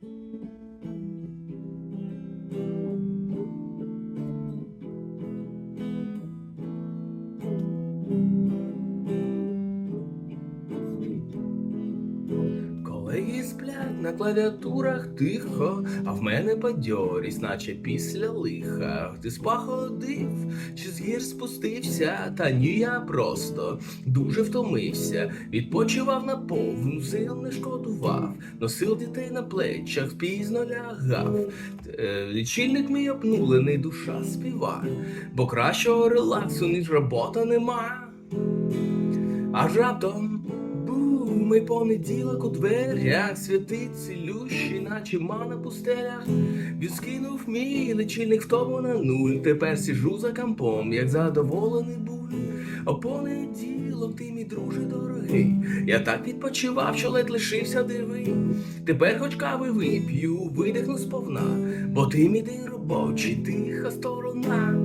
Колеги сплять на клавіатурах тихо, а в мене бадьорість, наче після лиха. Ти спаходив, чи з гір спустився, та ні, я просто дуже втомився. Відпочивав на повну, сил не шкодував, носив дітей на плечах, пізно лягав. Е, Лічильник мій обнулений, душа співа, бо кращого релаксу, ніж робота нема. Аж раптом бум, і понеділок у дверях святить цілющий, наче ма на пустелях. Він скинув мій лічильник в тому на нуль. Тепер сижу за кампом, як задоволений буль. О понеділок, ти мій друже дорогий. Я так відпочивав, що ледь лишився диви. Тепер хоч кави вип'ю, видихну сповна, бо ти мій день робочий, тиха сторона.